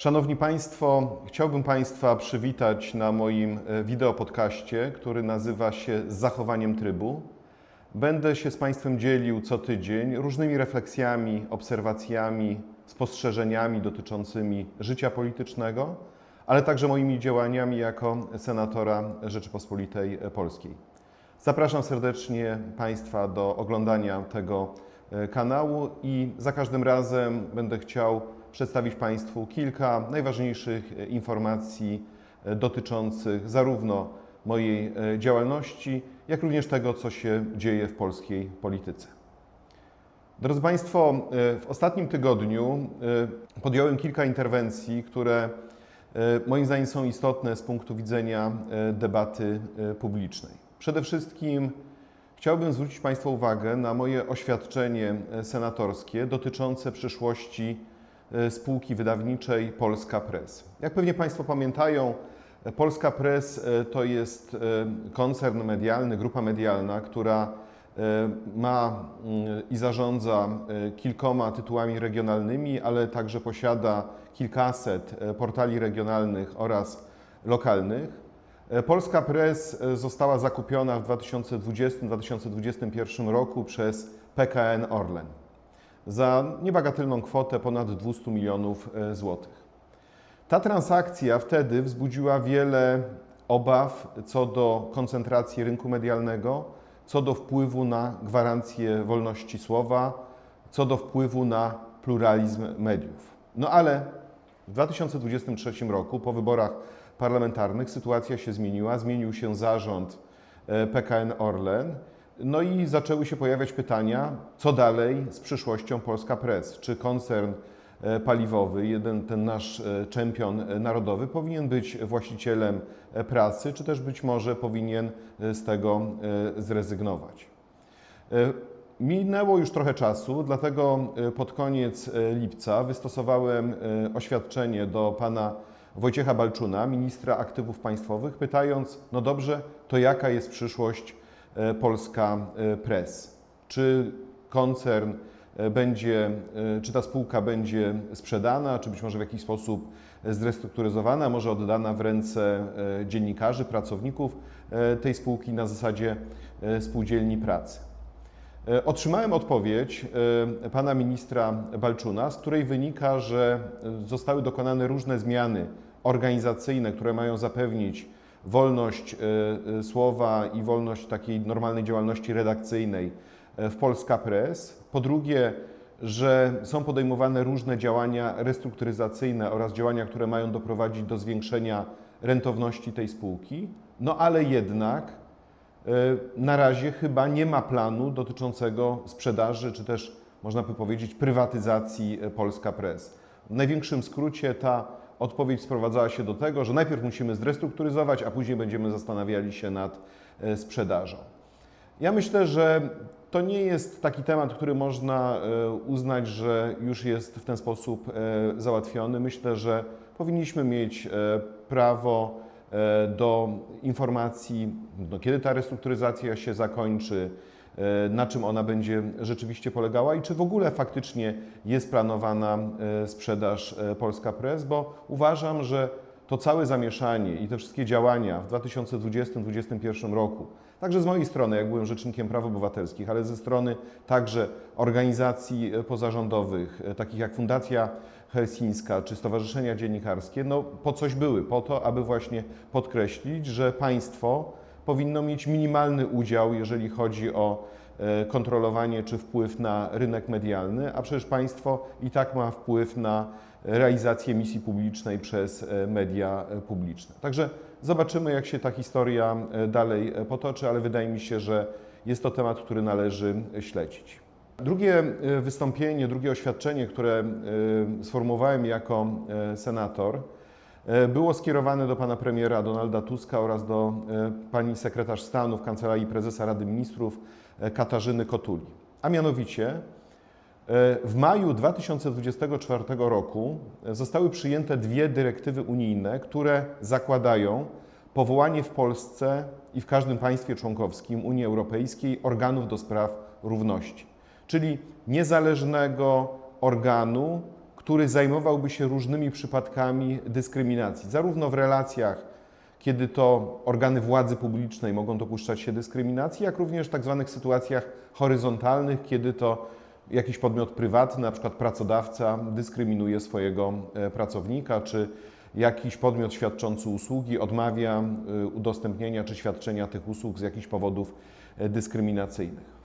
Szanowni Państwo, chciałbym Państwa przywitać na moim e, wideopodcaście, który nazywa się zachowaniem trybu. Będę się z Państwem dzielił co tydzień różnymi refleksjami, obserwacjami, spostrzeżeniami dotyczącymi życia politycznego, ale także moimi działaniami jako senatora Rzeczypospolitej Polskiej. Zapraszam serdecznie Państwa do oglądania tego e, kanału i za każdym razem będę chciał przedstawić Państwu kilka najważniejszych e, informacji e, dotyczących zarówno mojej e, działalności, jak również tego, co się dzieje w polskiej polityce. Drodzy Państwo, w ostatnim tygodniu podjąłem kilka interwencji, które moim zdaniem są istotne z punktu widzenia debaty publicznej. Przede wszystkim chciałbym zwrócić Państwa uwagę na moje oświadczenie senatorskie dotyczące przyszłości spółki wydawniczej Polska Press. Jak pewnie Państwo pamiętają, e, Polska Press e, to jest e, koncern medialny, grupa medialna, która e, ma mm, i zarządza e, kilkoma tytułami regionalnymi, ale także posiada kilkaset e, portali regionalnych oraz lokalnych. E, Polska Press e, została zakupiona w 2020-2021 roku przez PKN Orlen za niebagatelną kwotę ponad 200 milionów e, złotych. Ta transakcja wtedy wzbudziła wiele obaw co do koncentracji rynku medialnego, co do wpływu na gwarancję wolności słowa, co do wpływu na pluralizm mediów. No ale w 2023 roku, po wyborach parlamentarnych, sytuacja się zmieniła. Zmienił się zarząd e, PKN Orlen. No i zaczęły się pojawiać pytania, co dalej z przyszłością Polska Press? Czy koncern e, paliwowy, jeden ten nasz e, czempion e, narodowy, powinien być właścicielem pracy, czy też być może powinien z tego zrezygnować? Minęło już trochę czasu, dlatego pod koniec lipca wystosowałem oświadczenie do pana Wojciecha Balczuna, ministra aktywów państwowych, pytając: No dobrze, to jaka jest przyszłość Polska e, Press? Czy koncern e, będzie, e, czy ta spółka będzie sprzedana, czy być może w jakiś sposób zrestrukturyzowana, może oddana w ręce e, dziennikarzy, pracowników e, tej spółki na zasadzie e, spółdzielni pracy? E, Otrzymałem odpowiedź e, pana ministra Balczuna, z której wynika, że e, zostały dokonane różne zmiany organizacyjne, które mają zapewnić wolność e, e, słowa i wolność takiej normalnej działalności redakcyjnej e, w Polska Press. Po drugie, że są podejmowane różne działania restrukturyzacyjne oraz działania, które mają doprowadzić do zwiększenia rentowności tej spółki. No ale jednak na razie chyba nie ma planu dotyczącego sprzedaży, czy też można by powiedzieć prywatyzacji Polska Press. W największym skrócie ta odpowiedź sprowadzała się do tego, że najpierw musimy zrestrukturyzować, a później będziemy zastanawiali się nad e, sprzedażą. Ja myślę, że to nie jest taki temat, który można e, uznać, że już jest w ten sposób e, załatwiony. Myślę, że powinniśmy mieć prawo do informacji, no, kiedy ta restrukturyzacja się zakończy, na czym ona będzie rzeczywiście polegała i czy w ogóle faktycznie jest planowana e, sprzedaż e, Polska Press, bo uważam, że to całe zamieszanie i te wszystkie działania w 2020-2021 roku, także z mojej strony, jak byłem Rzecznikiem Praw Obywatelskich, ale ze strony także organizacji e, pozarządowych, e, takich jak Fundacja Helsińska czy Stowarzyszenia Dziennikarskie, no po coś były, po to, aby właśnie podkreślić, że państwo powinno mieć minimalny udział, jeżeli chodzi o e, kontrolowanie czy wpływ na rynek medialny, a przecież państwo i tak ma wpływ na realizację misji publicznej przez e, media e, publiczne. Także zobaczymy, jak się ta historia dalej potoczy, ale wydaje mi się, że jest to temat, który należy śledzić. Drugie wystąpienie, drugie oświadczenie, które sformułowałem jako senator, było skierowane do pana premiera Donalda Tuska oraz do e, pani sekretarz stanu w Kancelarii Prezesa Rady Ministrów e, Katarzyny Kotuli. A mianowicie e, w maju 2024 roku e, zostały przyjęte dwie dyrektywy unijne, które zakładają powołanie w Polsce i w każdym państwie członkowskim Unii Europejskiej organów do spraw równości, czyli niezależnego organu, który zajmowałby się różnymi przypadkami dyskryminacji, zarówno w relacjach, kiedy to organy władzy publicznej mogą dopuszczać się dyskryminacji, jak również w tak zwanych sytuacjach horyzontalnych, kiedy to jakiś podmiot prywatny, na przykład pracodawca, dyskryminuje swojego e, pracownika, czy jakiś podmiot świadczący usługi odmawia e, udostępnienia czy świadczenia tych usług z jakichś powodów e, dyskryminacyjnych.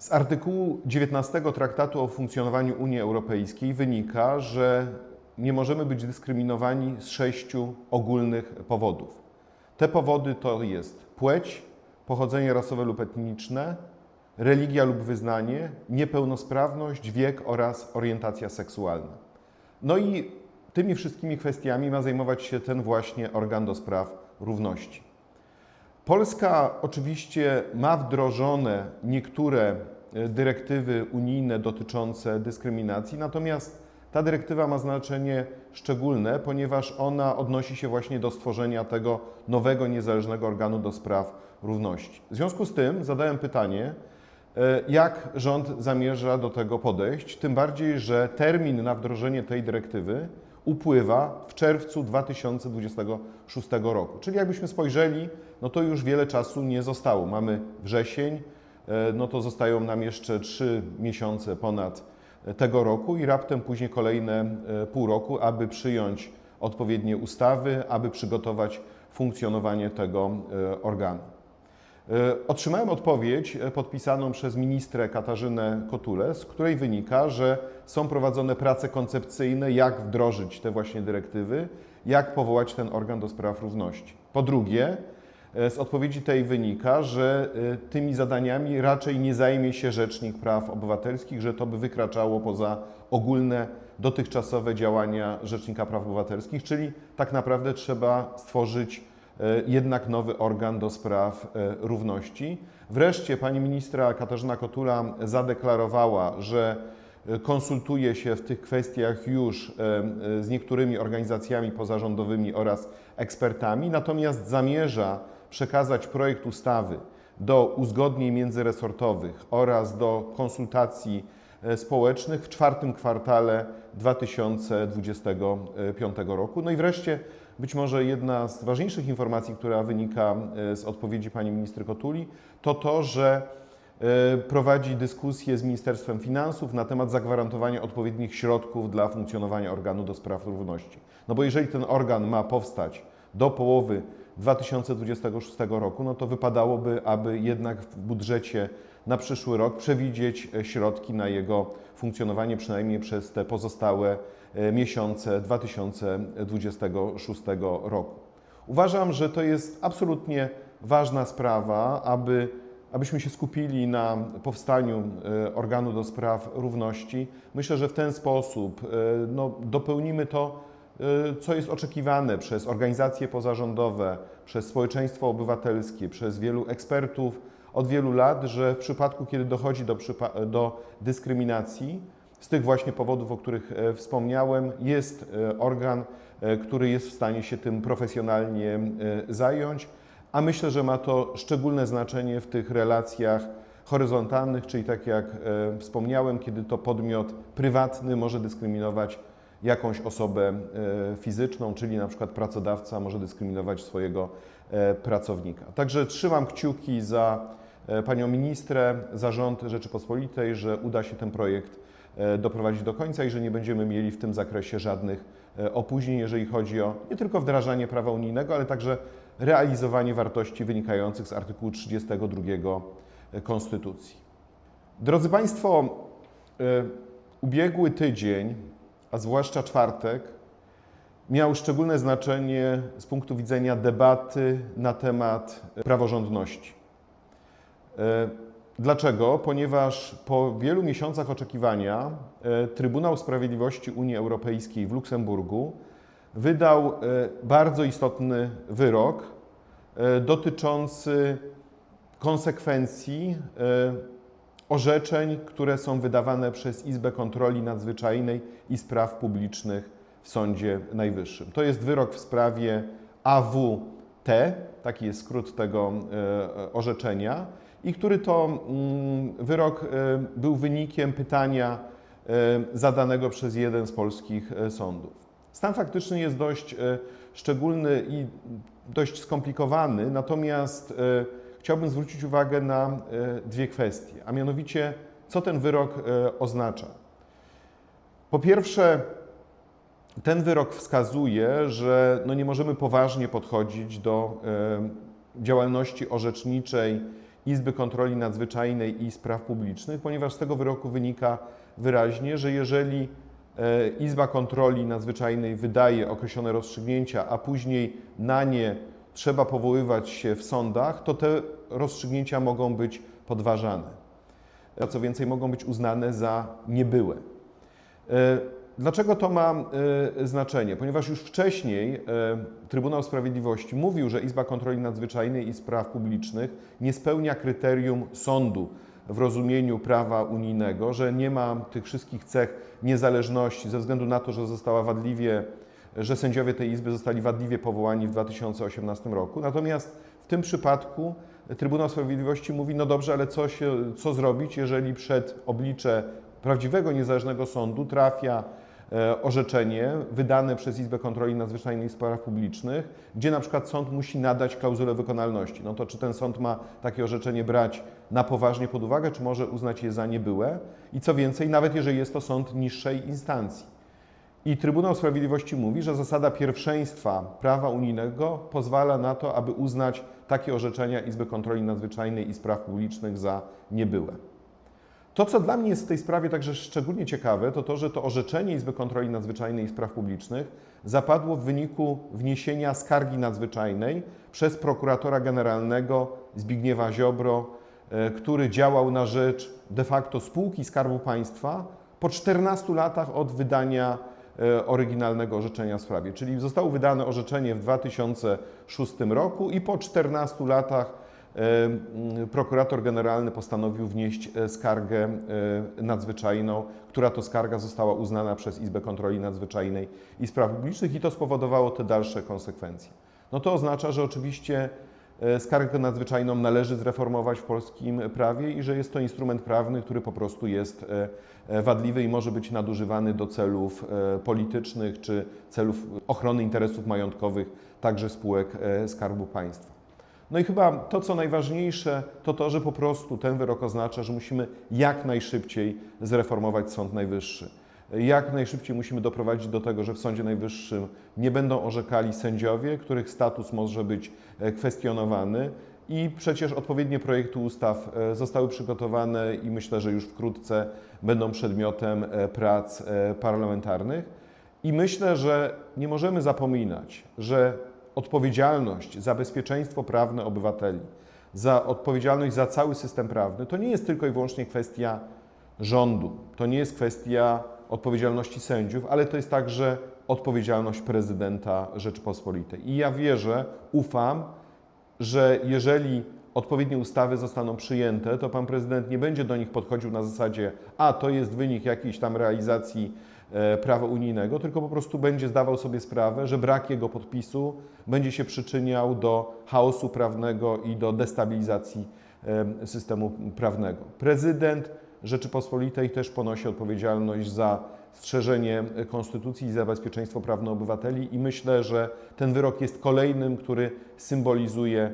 Z artykułu 19 Traktatu o funkcjonowaniu Unii Europejskiej wynika, że nie możemy być dyskryminowani z sześciu ogólnych powodów. Te powody to jest płeć, pochodzenie rasowe lub etniczne, religia lub wyznanie, niepełnosprawność, wiek oraz orientacja seksualna. No i tymi wszystkimi kwestiami ma zajmować się ten właśnie organ do spraw równości. Polska oczywiście ma wdrożone niektóre e, dyrektywy unijne dotyczące dyskryminacji, natomiast ta dyrektywa ma znaczenie szczególne, ponieważ ona odnosi się właśnie do stworzenia tego nowego, niezależnego organu do spraw równości. W związku z tym zadałem pytanie, e, jak rząd zamierza do tego podejść, tym bardziej, że termin na wdrożenie tej dyrektywy upływa w czerwcu 2026 roku. Czyli jakbyśmy spojrzeli, no to już wiele czasu nie zostało. Mamy wrzesień, e, no to zostają nam jeszcze trzy miesiące ponad tego roku i raptem później kolejne e, pół roku, aby przyjąć odpowiednie ustawy, aby przygotować funkcjonowanie tego e, organu. E, Otrzymałem odpowiedź e, podpisaną przez ministrę Katarzynę Kotulę, z której wynika, że są prowadzone prace koncepcyjne, jak wdrożyć te właśnie dyrektywy, jak powołać ten organ do spraw równości. Po drugie, e, z odpowiedzi tej wynika, że tymi zadaniami raczej nie zajmie się Rzecznik Praw Obywatelskich, że to by wykraczało poza ogólne dotychczasowe działania Rzecznika Praw Obywatelskich, czyli tak naprawdę trzeba stworzyć jednak nowy organ do spraw e, równości. Wreszcie pani ministra Katarzyna Kotula zadeklarowała, że e, konsultuje się w tych kwestiach już e, e, z niektórymi organizacjami pozarządowymi oraz ekspertami, natomiast zamierza przekazać projekt ustawy do uzgodnień międzyresortowych oraz do konsultacji e, społecznych w czwartym kwartale 2025 roku. No i wreszcie być może jedna z ważniejszych informacji, która wynika e, z odpowiedzi pani ministry Kotuli, to to, że e, prowadzi dyskusję z Ministerstwem Finansów na temat zagwarantowania odpowiednich środków dla funkcjonowania organu do spraw równości. No bo jeżeli ten organ ma powstać do połowy 2026 roku, no to wypadałoby, aby jednak w budżecie na przyszły rok przewidzieć e, środki na jego funkcjonowanie przynajmniej przez te pozostałe e, miesiące 2026 roku. Uważam, że to jest absolutnie ważna sprawa, aby, abyśmy się skupili na powstaniu e, organu do spraw równości. Myślę, że w ten sposób no, dopełnimy to, co jest oczekiwane przez organizacje pozarządowe, przez społeczeństwo obywatelskie, przez wielu ekspertów od wielu lat, że w przypadku, kiedy dochodzi do, do dyskryminacji, z tych właśnie powodów, o których e, wspomniałem, jest e, organ, e, który jest w stanie się tym profesjonalnie zająć, a myślę, że ma to szczególne znaczenie w tych relacjach horyzontalnych, czyli tak jak wspomniałem, kiedy to podmiot prywatny może dyskryminować jakąś osobę e, fizyczną, czyli na przykład pracodawca może dyskryminować swojego e, pracownika. Także trzymam kciuki za e, panią ministrę, za rząd Rzeczypospolitej, że uda się ten projekt doprowadzić do końca i że nie będziemy mieli w tym zakresie żadnych opóźnień, jeżeli chodzi o nie tylko wdrażanie prawa unijnego, ale także realizowanie wartości wynikających z artykułu 32 Konstytucji. Drodzy Państwo, ubiegły tydzień, a zwłaszcza czwartek, miał szczególne znaczenie z punktu widzenia debaty na temat praworządności. E, Dlaczego? Ponieważ po wielu miesiącach oczekiwania e, Trybunał Sprawiedliwości Unii Europejskiej w Luksemburgu wydał e, bardzo istotny wyrok e, dotyczący konsekwencji e, orzeczeń, które są wydawane przez Izbę Kontroli Nadzwyczajnej i Spraw Publicznych w Sądzie Najwyższym. To jest wyrok w sprawie AWT, taki jest skrót tego e, orzeczenia, i który to mm, wyrok e, był wynikiem pytania zadanego przez jeden z polskich e, sądów. Stan faktyczny jest dość e, szczególny i dość skomplikowany, natomiast e, chciałbym zwrócić uwagę na dwie kwestie, a mianowicie co ten wyrok oznacza. Po pierwsze, ten wyrok wskazuje, że no nie możemy poważnie podchodzić do działalności orzeczniczej Izby Kontroli Nadzwyczajnej i Spraw Publicznych, ponieważ z tego wyroku wynika wyraźnie, że jeżeli e, Izba Kontroli Nadzwyczajnej wydaje określone rozstrzygnięcia, a później na nie trzeba powoływać się w sądach, to te rozstrzygnięcia mogą być podważane. A co więcej, mogą być uznane za niebyłe. E, Dlaczego to ma y, znaczenie? Ponieważ już wcześniej y, Trybunał Sprawiedliwości mówił, że Izba Kontroli Nadzwyczajnej i Spraw Publicznych nie spełnia kryterium sądu w rozumieniu prawa unijnego, że nie ma tych wszystkich cech niezależności ze względu na to, że została wadliwie, że sędziowie tej Izby zostali wadliwie powołani w 2018 roku. Natomiast w tym przypadku Trybunał Sprawiedliwości mówi, no dobrze, ale co, się, co zrobić, jeżeli przed oblicze prawdziwego, niezależnego sądu trafia E, orzeczenie wydane przez Izbę Kontroli Nadzwyczajnej w Sprawach Publicznych, gdzie na przykład sąd musi nadać klauzulę wykonalności. No to czy ten sąd ma takie orzeczenie brać na poważnie pod uwagę, czy może uznać je za niebyłe? I co więcej, nawet jeżeli jest to sąd niższej instancji. I Trybunał Sprawiedliwości mówi, że zasada pierwszeństwa prawa unijnego pozwala na to, aby uznać takie orzeczenia Izby Kontroli Nadzwyczajnej i Spraw Publicznych za niebyłe. To, co dla mnie jest w tej sprawie także szczególnie ciekawe, to to, że to orzeczenie Izby Kontroli Nadzwyczajnej i Spraw Publicznych zapadło w wyniku wniesienia skargi nadzwyczajnej przez prokuratora generalnego Zbigniewa Ziobro, e, który działał na rzecz de facto spółki Skarbu Państwa po 14 latach od wydania oryginalnego orzeczenia w sprawie. Czyli zostało wydane orzeczenie w 2006 roku i po 14 latach prokurator generalny postanowił wnieść e, skargę e, nadzwyczajną, która to skarga została uznana przez Izbę Kontroli Nadzwyczajnej i Spraw Publicznych i to spowodowało te dalsze konsekwencje. No to oznacza, że oczywiście e, skargę nadzwyczajną należy zreformować w polskim prawie i że jest to instrument prawny, który po prostu jest wadliwy i może być nadużywany do celów politycznych czy celów ochrony interesów majątkowych także spółek Skarbu Państwa. No i chyba to, co najważniejsze, to to, że po prostu ten wyrok oznacza, że musimy jak najszybciej zreformować Sąd Najwyższy. Jak najszybciej musimy doprowadzić do tego, że w Sądzie Najwyższym nie będą orzekali sędziowie, których status może być e, kwestionowany. I przecież odpowiednie projekty ustaw e, zostały przygotowane i myślę, że już wkrótce będą przedmiotem e, prac parlamentarnych. I myślę, że nie możemy zapominać, że odpowiedzialność za bezpieczeństwo prawne obywateli, za odpowiedzialność za cały system prawny, to nie jest tylko i wyłącznie kwestia rządu, to nie jest kwestia odpowiedzialności sędziów, ale to jest także odpowiedzialność prezydenta Rzeczypospolitej. I ja wierzę, ufam, że jeżeli odpowiednie ustawy zostaną przyjęte, to pan prezydent nie będzie do nich podchodził na zasadzie, a to jest wynik jakiejś tam realizacji E, prawa unijnego, tylko po prostu będzie zdawał sobie sprawę, że brak jego podpisu będzie się przyczyniał do chaosu prawnego i do destabilizacji e, systemu prawnego. Prezydent Rzeczypospolitej też ponosi odpowiedzialność za strzeżenie konstytucji i za bezpieczeństwo prawne obywateli i myślę, że ten wyrok jest kolejnym, który symbolizuje e,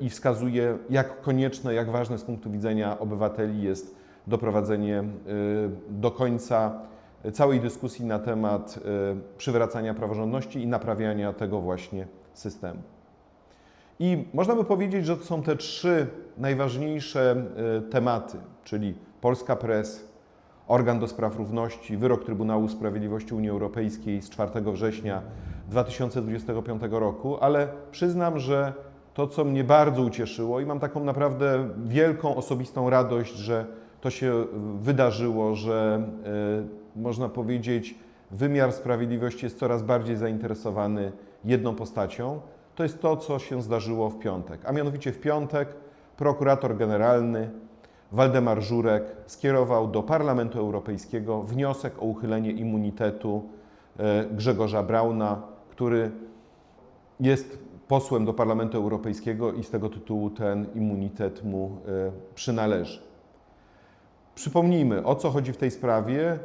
i wskazuje, jak konieczne, jak ważne z punktu widzenia obywateli jest doprowadzenie do końca całej dyskusji na temat e, przywracania praworządności i naprawiania tego właśnie systemu. I można by powiedzieć, że to są te trzy najważniejsze e, tematy, czyli Polska Press, organ do spraw równości, wyrok Trybunału Sprawiedliwości Unii Europejskiej z 4 września 2025 roku, ale przyznam, że to, co mnie bardzo ucieszyło i mam taką naprawdę wielką osobistą radość, że to się wydarzyło, że e, można powiedzieć, wymiar sprawiedliwości jest coraz bardziej zainteresowany jedną postacią, to jest to, co się zdarzyło w piątek. A mianowicie w piątek prokurator generalny Waldemar Żurek skierował do Parlamentu Europejskiego wniosek o uchylenie immunitetu e, Grzegorza Brauna, który jest posłem do Parlamentu Europejskiego i z tego tytułu ten immunitet mu e, przynależy. Przypomnijmy, o co chodzi w tej sprawie.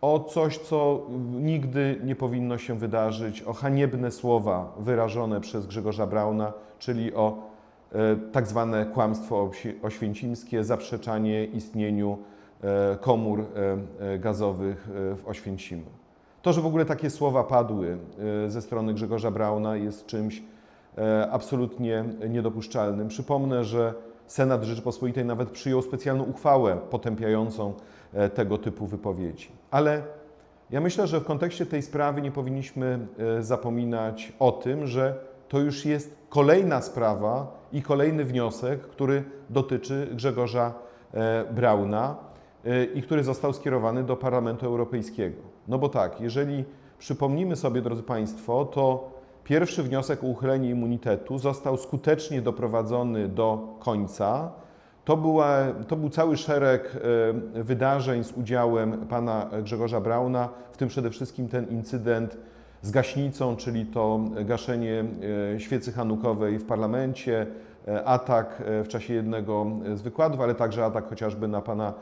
O coś, co nigdy nie powinno się wydarzyć, o haniebne słowa wyrażone przez Grzegorza Brauna, czyli o e, tak zwane kłamstwo oświęcimskie, zaprzeczanie istnieniu e, komór e, gazowych w Oświęcimiu. To, że w ogóle takie słowa padły ze strony Grzegorza Brauna jest czymś absolutnie niedopuszczalnym. Przypomnę, że Senat Rzeczypospolitej nawet przyjął specjalną uchwałę potępiającą tego typu wypowiedzi. Ale ja myślę, że w kontekście tej sprawy nie powinniśmy e, zapominać o tym, że to już jest kolejna sprawa i kolejny wniosek, który dotyczy Grzegorza e, Brauna e, i który został skierowany do Parlamentu Europejskiego. No bo tak, jeżeli przypomnimy sobie, drodzy Państwo, to pierwszy wniosek o uchylenie immunitetu został skutecznie doprowadzony do końca. To, była, to był cały szereg e, wydarzeń z udziałem pana Grzegorza Brauna, w tym przede wszystkim ten incydent z gaśnicą, czyli to gaszenie e, świecy hanukowej w parlamencie, e, atak w czasie jednego z wykładów, ale także atak chociażby na pana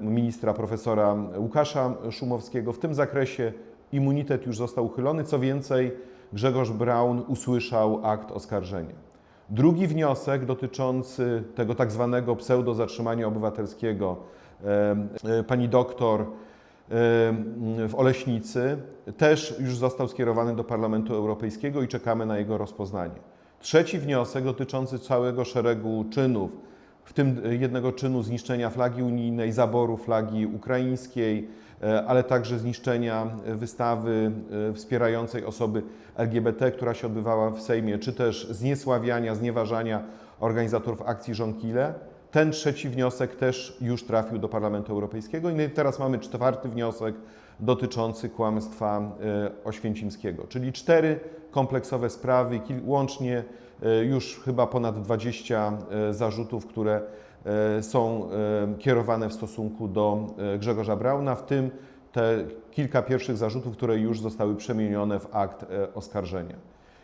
ministra profesora Łukasza Szumowskiego. W tym zakresie immunitet już został uchylony. Co więcej, Grzegorz Braun usłyszał akt oskarżenia. Drugi wniosek dotyczący tego tak zwanego pseudo-zatrzymania obywatelskiego e, pani doktor w Oleśnicy też już został skierowany do Parlamentu Europejskiego i czekamy na jego rozpoznanie. Trzeci wniosek dotyczący całego szeregu czynów, w tym jednego czynu zniszczenia flagi unijnej, zaboru flagi ukraińskiej, e, ale także zniszczenia wystawy e, wspierającej osoby LGBT, która się odbywała w Sejmie, czy też zniesławiania, znieważania organizatorów akcji Żonkile. Ten trzeci wniosek też już trafił do Parlamentu Europejskiego. I teraz mamy czwarty wniosek dotyczący kłamstwa e, oświęcimskiego, czyli cztery kompleksowe sprawy, łącznie e, już chyba ponad 20 e, zarzutów, które są kierowane w stosunku do Grzegorza Brauna, w tym te kilka pierwszych zarzutów, które już zostały przemienione w akt oskarżenia.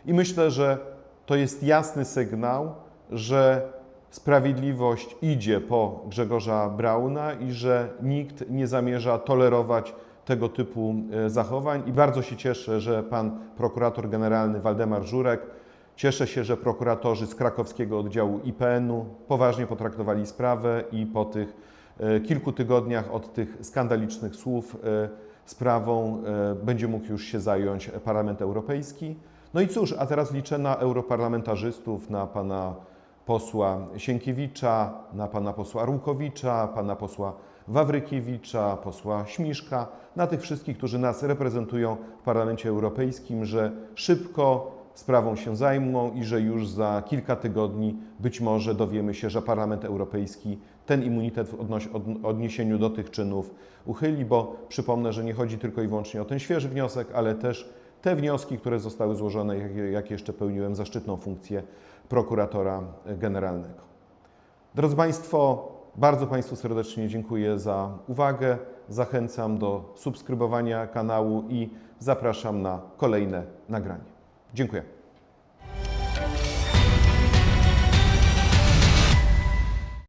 I myślę, że to jest jasny sygnał, że sprawiedliwość idzie po Grzegorza Brauna i że nikt nie zamierza tolerować tego typu e, zachowań. I bardzo się cieszę, że pan prokurator generalny Waldemar Żurek, cieszę się, że prokuratorzy z krakowskiego oddziału IPN-u poważnie potraktowali sprawę i po tych e, kilku tygodniach od tych skandalicznych słów e, sprawą będzie mógł już się zająć Parlament Europejski. No i cóż, a teraz liczę na europarlamentarzystów, na pana posła Sienkiewicza, na pana posła Rukowicza, pana posła Wawrykiewicza, posła Śmiszka, na tych wszystkich, którzy nas reprezentują w Parlamencie Europejskim, że szybko sprawą się zajmą i że już za kilka tygodni być może dowiemy się, że Parlament Europejski ten immunitet w odniesieniu do tych czynów uchyli, bo przypomnę, że nie chodzi tylko i wyłącznie o ten świeży wniosek, ale też te wnioski, które zostały złożone, jak, jeszcze pełniłem zaszczytną funkcję prokuratora generalnego. Drodzy Państwo, bardzo Państwu serdecznie dziękuję za uwagę. Zachęcam do subskrybowania kanału i zapraszam na kolejne nagranie. Dziękuję.